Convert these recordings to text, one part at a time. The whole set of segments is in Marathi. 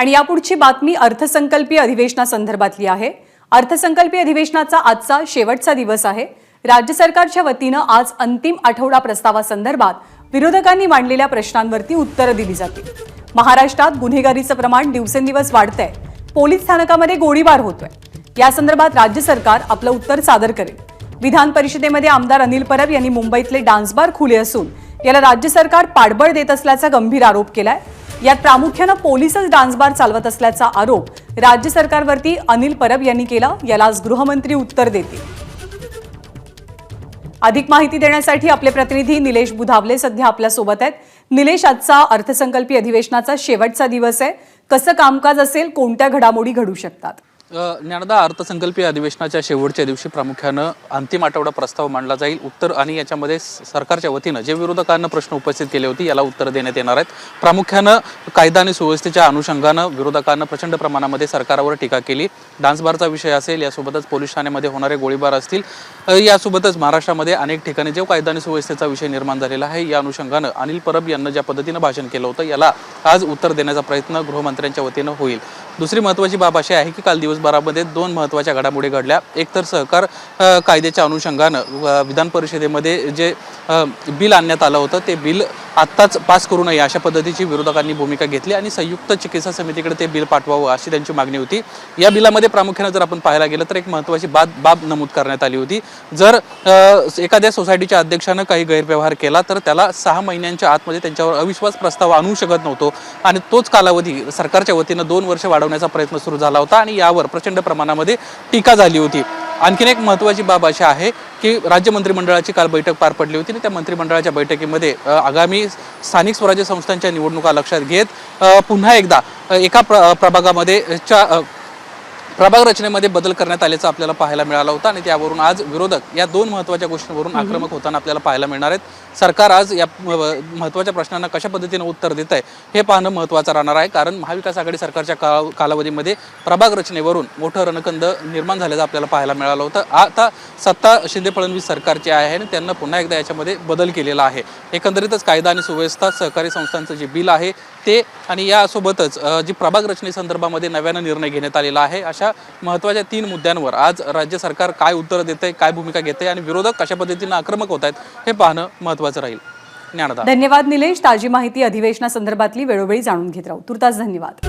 आणि यापुढची बातमी अर्थसंकल्पीय अधिवेशनासंदर्भातली आहे. अर्थसंकल्पीय अधिवेशनाचा आजचा शेवटचा दिवस आहे. राज्य सरकारच्या वतीनं आज अंतिम आठवडा प्रस्तावासंदर्भात विरोधकांनी मांडलेल्या प्रश्नांवरती उत्तरं दिली जातील. महाराष्ट्रात गुन्हेगारीचं प्रमाण दिवसेंदिवस वाढतंय. पोलीस स्थानकामध्ये गोळीबार होतोय. या संदर्भात राज्य सरकार आपलं उत्तर सादर करेल. विधान परिषदेमध्ये आमदार अनिल परब यांनी मुंबईतले डान्सबार खुले असून याला राज्य सरकार पाठबळ देत असल्याचा गंभीर आरोप केलाय. यात प्रामुख्यानं पोलीसच डान्सबार चालवत असल्याचा आरोप राज्य सरकारवरती अनिल परब यांनी केला याला आज गृहमंत्री उत्तर देतील. अधिक माहिती देण्यासाठी आपले प्रतिनिधी निलेश बुधावले सध्या आपल्यासोबत आहेत. निलेश आजचा अर्थसंकल्पीय अधिवेशनाचा शेवटचा दिवस आहे. कसं कामकाज असेल कोणत्या घडामोडी घडू शकतात? ज्ञानदा अर्थसंकल्पीय अधिवेशनाच्या शेवटच्या दिवशी प्रामुख्यानं अंतिम आठवडा प्रस्ताव मांडला जाईल. उत्तर आणि याच्यामध्ये सरकारच्या वतीनं जे विरोधकांना प्रश्न उपस्थित केले होते याला उत्तर देण्यात येणार आहेत. प्रामुख्यानं कायदा आणि सुव्यवस्थेच्या अनुषंगानं विरोधकांना प्रचंड प्रमाणामध्ये सरकारवर टीका केली. डान्सबारचा विषय असेल यासोबतच पोलीस ठाण्यामध्ये होणारे गोळीबार असतील यासोबतच महाराष्ट्रामध्ये अनेक ठिकाणी जो कायदा आणि सुव्यवस्थेचा विषय निर्माण झालेला आहे या अनुषंगानं अनिल परब यांना ज्या पद्धतीनं भाषण केलं होतं याला आज उत्तर देण्याचा प्रयत्न गृहमंत्र्यांच्या वतीनं होईल. दुसरी महत्त्वाची बाब अशी आहे की काल दिवस दिवसभरामध्ये दोन महत्त्वाच्या घडामोडी घडल्या. एक तर सहकार कायद्याच्या अनुषंगानं विधान परिषदेमध्ये जे बिल आणण्यात आलं होतं ते बिल आत्ताच पास करू नये अशा पद्धतीची विरोधकांनी भूमिका घेतली आणि संयुक्त चिकित्सा समितीकडे ते बिल पाठवावं अशी त्यांची मागणी होती. या बिलामध्ये प्रामुख्यानं जर आपण पाहायला गेलं तर एक महत्त्वाची बाब बाब नमूद करण्यात आली होती. जर एखाद्या सोसायटीच्या अध्यक्षानं काही गैरव्यवहार केला तर त्याला सहा महिन्यांच्या आतमध्ये त्यांच्यावर अविश्वास प्रस्ताव आणू शकत नव्हतो आणि तोच कालावधी सरकारच्या वतीनं दोन वर्ष वाढवण्याचा प्रयत्न सुरू झाला होता आणि यावर प्रचंड प्रमाणामध्ये टीका झाली होती. आणखीन एक महत्त्वाची बाब अशी आहे की राज्य मंत्रिमंडळाची काल बैठक पार पडली होती आणि त्या मंत्रिमंडळाच्या बैठकीमध्ये आगामी स्थानिक स्वराज्य संस्थांच्या निवडणुका लक्षात घेत पुन्हा एकदा एका प्र प्रभागामध्ये च्या प्रभाग रचनेमध्ये बदल करण्यात आल्याचं आपल्याला पाहायला मिळालं होतं आणि त्यावरून आज विरोधक या दोन महत्त्वाच्या गोष्टींवरून आक्रमक होताना आपल्याला पाहायला मिळणार आहेत. सरकार आज या महत्त्वाच्या प्रश्नांना कशा पद्धतीने उत्तर देत आहे हे पाहणं महत्त्वाचं राहणार आहे. कारण महाविकास आघाडी सरकारच्या काळ कालावधीमध्ये प्रभाग रचनेवरून मोठं रणकंद निर्माण झाल्याचं आपल्याला पाहायला मिळालं होतं. आता सत्ता शिंदे फडणवीस सरकारची आहे आणि त्यांना पुन्हा एकदा याच्यामध्ये बदल केलेला आहे. एकंदरीतच कायदा आणि सुव्यवस्था सहकारी संस्थांचं जे बिल आहे ते आणि यासोबतच जी प्रभाग रचनेसंदर्भामध्ये नव्यानं निर्णय घेण्यात आलेला आहे अशा महत्त्वाच्या तीन मुद्द्यांवर आज राज्य सरकार काय उत्तर देते काय भूमिका घेते आणि विरोधक कशा पद्धतीनं आक्रमक होत आहेत हे पाहणं महत्त्वाचं राहील. ज्ञानदा. धन्यवाद निलेश. ताजी माहिती अधिवेशनासंदर्भातली वेळोवेळी जाणून घेत राहू. तुर्तास धन्यवाद.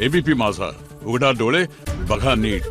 एबीपी माझा. उघडा डोळे बघा नीट.